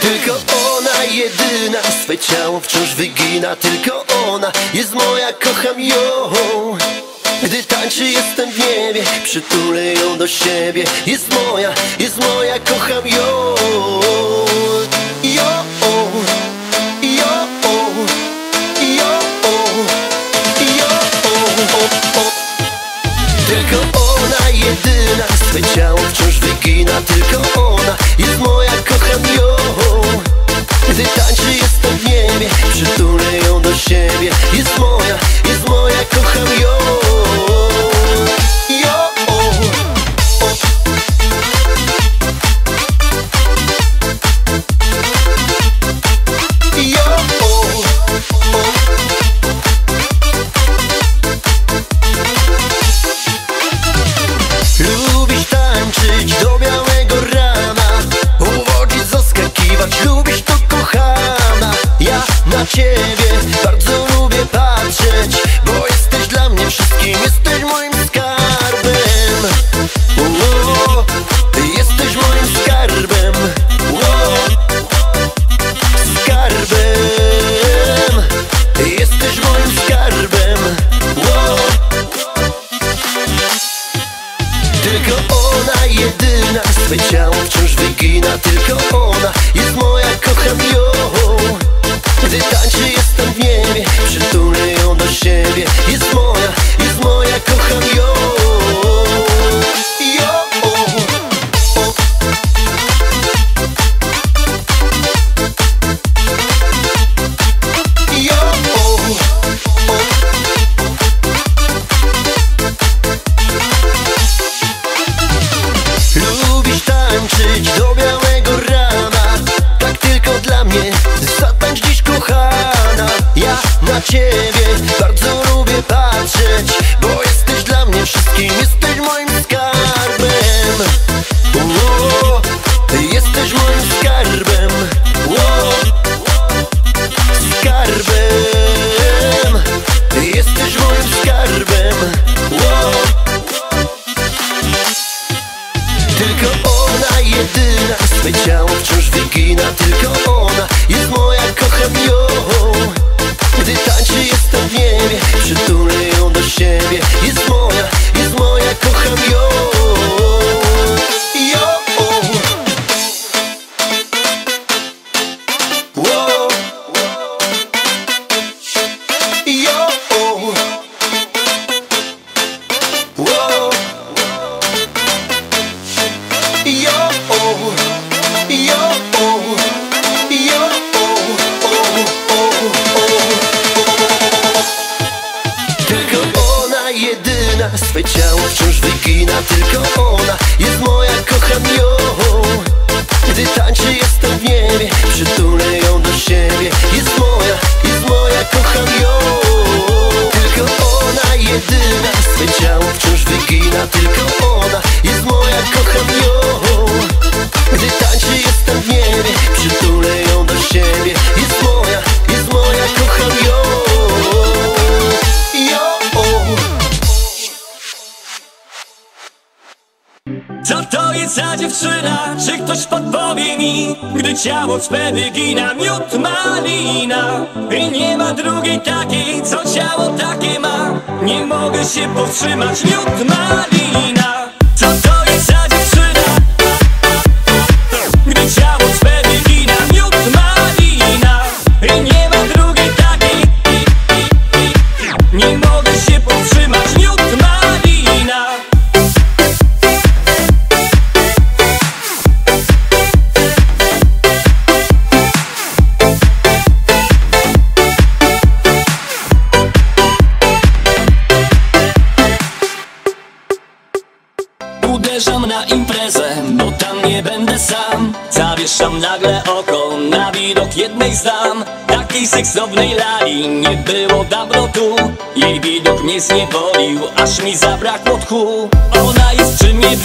Tylko ona jedyna Swe ciało wciąż wygina. Tylko ona jest moja, kocham ją. Gdy tańczy jestem w niebie Przytulę ją do siebie. Jest moja, jest moja, kocham ją. Tylko ona jedyna Swe ciało Tylko ona jest moja, kocham ją Gdy tańczy jestem w niebie Przytulę ją do siebie. Jest moja, jest moja, kocham ją tańczyć do białego rana. Tak tylko dla mnie Zatańcz dziś kochana. Ja na ciebie bardzo wygina Swe ciało wciąż wygina Tylko ona. Jest moja, kocham ją. Gdy tańczy jestem w niebie Co to jest za dziewczyna? Czy ktoś podpowie mi? Gdy ciało swe wygina miód malina I nie ma drugiej takiej, co ciało takie ma Nie mogę się powstrzymać, miód malina Co to jest za Zawieszam nagle oko na widok jednej z dam Takiej seksownej lali nie było dawno tu. Jej widok mnie zniewolił, aż mi zabrakło tchu. Ona jest przy mnie